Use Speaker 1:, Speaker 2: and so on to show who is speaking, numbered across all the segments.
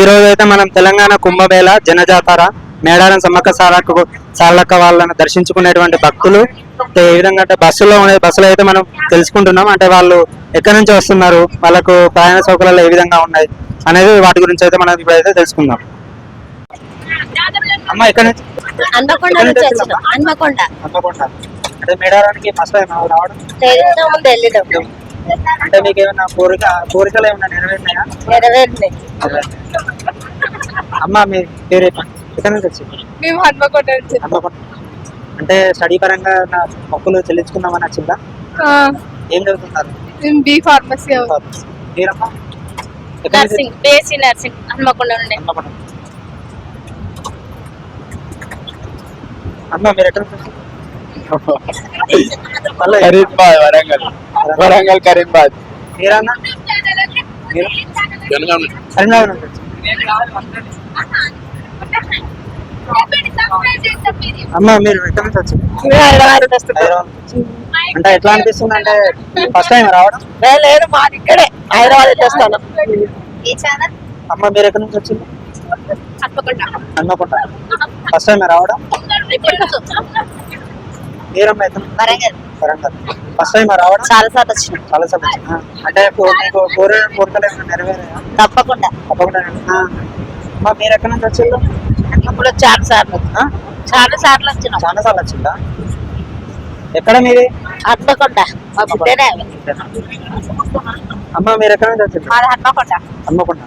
Speaker 1: ఈ రోజు అయితే మనం తెలంగాణ కుంభమేళ జనజాతర మేడారం సమ్మక్క సారక్క సారక్క వాళ్ళని దర్శించుకునేటువంటి భక్తులు. అంటే ఏ విధంగా అంటే బస్సులో ఉండే బస్సులో అయితే మనం తెలుసుకుంటున్నాం. అంటే వాళ్ళు ఎక్కడి నుంచి వస్తున్నారు? వాళ్ళకు ప్రయాణ సౌకర్యాలు ఏ విధంగా ఉన్నాయి? అనేది వాటి గురించి అయితే మనం ఇప్పుడైతే తెలుసుకుందాం. అమ్మ ఎక్కడి నుంచి?
Speaker 2: హన్మకొండ
Speaker 1: ఎక్కడి
Speaker 2: నుంచి
Speaker 1: నుంచి
Speaker 2: వచ్చినాం. హన్మకొండ.
Speaker 1: హన్మకొండ. అంటే మేడారానికి ఫస్ట్ టైం రావడం? అంటే మీకు ఏమైనా కోరిక కోరికలు ఏమైనా నెరవేరినాయా?
Speaker 2: నెరవేరింది
Speaker 1: అమ్మ మీ పేరు. ఎక్కడి నుంచి వచ్చింది
Speaker 3: మేము హన్మకొండ నుంచి.
Speaker 1: హన్మకొండ అంటే స్టడీ పరంగా నా మొక్కులు చెల్లించుకుందామని వచ్చిందా?
Speaker 3: ఆ,
Speaker 1: ఏం చదువుతున్నారు?
Speaker 3: మేము బి ఫార్మసీ
Speaker 1: మీరమ్మా
Speaker 2: నర్సింగ్ బేసి నర్సింగ్ హన్మకొండ నుండి.
Speaker 1: హన్మకొండ. అమ్మ మీరు ఎక్కడ
Speaker 4: కరీంబాద్ వరంగల్. వరంగల్ కరీంబాద్.
Speaker 1: అమ్మ మీరు ఎక్కడి నుంచి. అంటే ఎట్లా అనిపిస్తుంది? అంటే ఫస్ట్ టైం రావడం?
Speaker 2: లేదు మాది ఇక్కడే. హైదరాబాద్ చేస్తాను
Speaker 1: అమ్మ మీరు ఎక్కడి నుంచి వచ్చింది?
Speaker 2: హన్మకొండ.
Speaker 1: ఫస్ట్ టైం రావడం? ఎక్కడ
Speaker 2: వరంగల్.
Speaker 1: వరంగల్. ఫస్ట్ టైం రావడం?
Speaker 2: చాలా సార్లు వచ్చినాం.
Speaker 1: చాలా సార్లు వచ్చింది. అంటే మీకు కోరిన కోరికలు ఏమైనా నెరవేరాయా?
Speaker 2: తప్పకుండా.
Speaker 1: తప్పకుండా. మీరు ఎక్కడి నుంచి వచ్చిండ్రు
Speaker 2: ఇప్పుడు చాలా సార్లు? చాలా సార్లు వచ్చినాం.
Speaker 1: చాలా సార్లు వచ్చిందా? ఎక్కడ మీది?
Speaker 2: ఆమె.
Speaker 1: అమ్మ మీరు ఎక్కడి నుంచి వచ్చిండ్రు
Speaker 2: మాది హన్మకొండ.
Speaker 1: హన్మకొండ.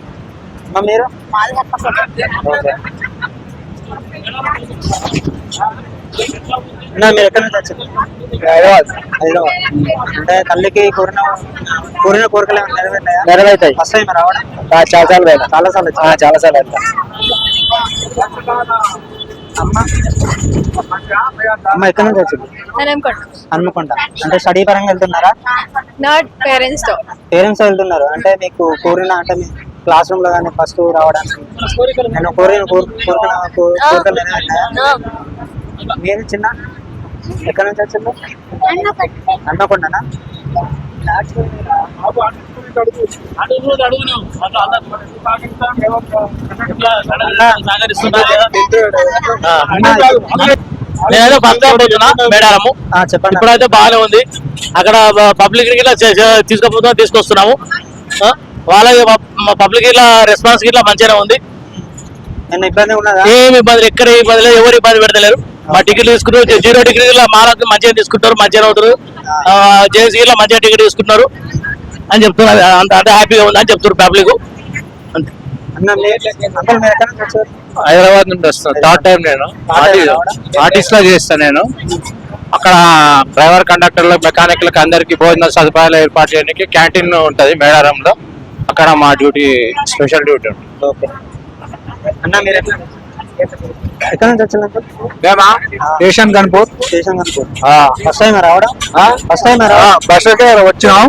Speaker 1: అమ్మ మీరు?
Speaker 2: మాది హన్మకొండ.
Speaker 1: ఓకే. మీరు ఎక్కడి నుంచి హైదరాబాద్. హైదరాబాద్. అంటే తల్లికి కోరిన కోరిన కోరికలు
Speaker 4: నెరవేరుతాయి?
Speaker 1: ఫస్ట్ టైం రావడం?
Speaker 4: చాలా సార్లు పోయినా.
Speaker 1: చాలా సార్లు?
Speaker 4: చాలా సార్లు వెళ్తా
Speaker 1: అమ్మ. ఎక్కడి నుంచి వచ్చింది
Speaker 3: హన్మకొండ.
Speaker 1: అంటే స్టడీ పరంగా వెళ్తున్నారా?
Speaker 3: నాట్ పేరెంట్స్తో
Speaker 1: పేరెంట్స్ వెళ్తున్నారు. అంటే మీకు కోరిన అంటే క్లాస్ రూమ్లో కానీ ఫస్ట్ రావడానికి నేను కోరిన కోరికలు? మీరు చిన్న? ఎక్కడి నుంచి వచ్చింది హన్మకొండనా?
Speaker 4: నేనైతే ఫస్ట్ టైం పోతున్నా మేడారము.
Speaker 1: చెప్పండి.
Speaker 4: ఇప్పుడైతే బాగానే ఉంది. అక్కడ పబ్లిక్ ఇట్లా తీసుకుపోతున్నా తీసుకొస్తున్నాము. వాళ్ళకి పబ్లిక్ ఇట్లా రెస్పాన్స్ ఇట్లా మంచిగానే ఉంది. ఏమి ఇబ్బంది ఎక్కడ ఇబ్బంది లేదు ఎవరు ఇబ్బంది పెడతలేరు. మా టికెట్ తీసుకుంటారు జీరో ఇట్లా మాలకు మంచిగా తీసుకుంటారు మంచిగా అవుతారు. జేసీ ఇట్లా మంచిగా టికెట్ తీసుకుంటున్నారు అని చెప్తున్నారు. అంత అంటే హ్యాపీగా ఉంది అని చెప్తున్నారు పబ్లిక్.
Speaker 5: హైదరాబాద్ నుండి వస్తాను థర్డ్ టైం నేను. ఆర్టిస్ట్లో చేస్తాను నేను. అక్కడ డ్రైవర్ కండక్టర్లు మెకానిక్లకు అందరికి భోజన సదుపాయాలు ఏర్పాటు చేయడానికి క్యాంటీన్ ఉంటది మేడారంలో. అక్కడ మా డ్యూటీ స్పెషల్ డ్యూటీ ఉంటుంది.
Speaker 1: ఓకే. అన్న మీరు ఎక్కడి నుంచి అంకుల్?
Speaker 5: మేమా? స్టేషన్ కనుపూర్
Speaker 1: స్టేషన్ కనుకోండి ఫస్ట్ టైం రావడం? ఫస్ట్ టైం
Speaker 5: బస్ అయితే వచ్చినాం.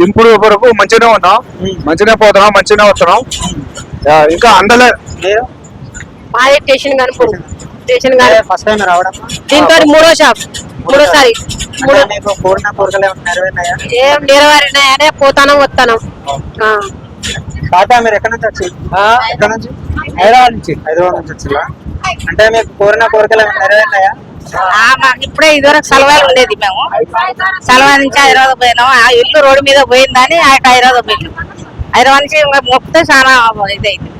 Speaker 5: దింపుడు వరకు మంచిగానే ఉన్నాం. మంచిగానే పోతున్నాం మంచిగానే వస్తున్నాం. ఇంకా అందలే.
Speaker 2: మాది station Ghanpur station Ghanpur
Speaker 1: first time రావడం?
Speaker 2: దీంతో మూడో షాప్. మూడోసారి ఏం నెరవేరినాయనే పోతాను వస్తాను.
Speaker 1: తాత మీరు ఎక్కడి నుంచి వచ్చి ఎక్కడి నుంచి? హైదరాబాద్ నుంచి. హైదరాబాద్ నుంచి వచ్చిందా? అంటే మీకు కోరిన కోరికలు ఏమైనా నెరవేరినాయా?
Speaker 2: మాకు ఇప్పుడే ఇదివరకు సలవాలు ఉండేది మేము. సలవా నుంచి హైదరాబాద్ పోయినాం. ఆ ఇల్లు రోడ్డు మీద పోయిందని ఆ యొక్క హైదరాబాద్ పోయినాం హైదరాబాద్ నుంచి మొక్కితే చాలా ఇదైంది.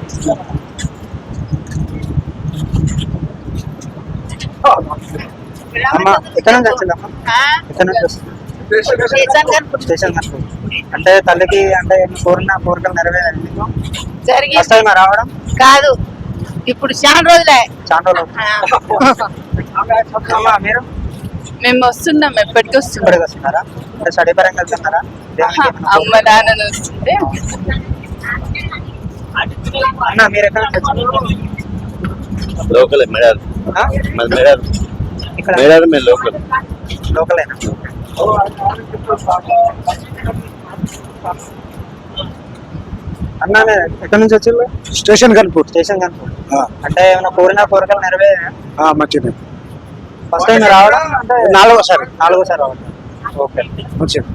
Speaker 1: అమ్మ ఎక్కడి నుంచి వచ్చిందమ్మా ఎక్కడి నుంచి వస్తుంది? స్టేషన్ కనుకో అంటే తల్లికి అంటే కోరిన కోరికలు ఫస్ట్ టైం రావడం?
Speaker 2: కాదు. ఇప్పుడు చాలా రోజులే.
Speaker 1: మీరు?
Speaker 3: మేము వస్తున్నాం ఎప్పటికి వస్తున్నాం.
Speaker 1: వస్తున్నారా? స్టడీ పరంగా
Speaker 3: అమ్మ నాన్న వస్తుంటే
Speaker 1: అన్న మీరు ఎక్కడ?
Speaker 5: లోకల్ మేడారం? మేడారం. మేడారం మేము లోకల్.
Speaker 1: లోకలేనా? అన్న మీరు ఎక్కడి నుంచి వచ్చి
Speaker 4: స్టేషన్ కనుపూర్.
Speaker 1: స్టేషన్ కనుక అంటే ఏమైనా కోరిన కోరికలు నెరవేరా
Speaker 4: మంచిది
Speaker 1: ఫస్ట్ టైం రావడం అంటే
Speaker 4: నాలుగోసారి.
Speaker 1: నాలుగోసారి రావడం. ఓకే.
Speaker 4: మంచిది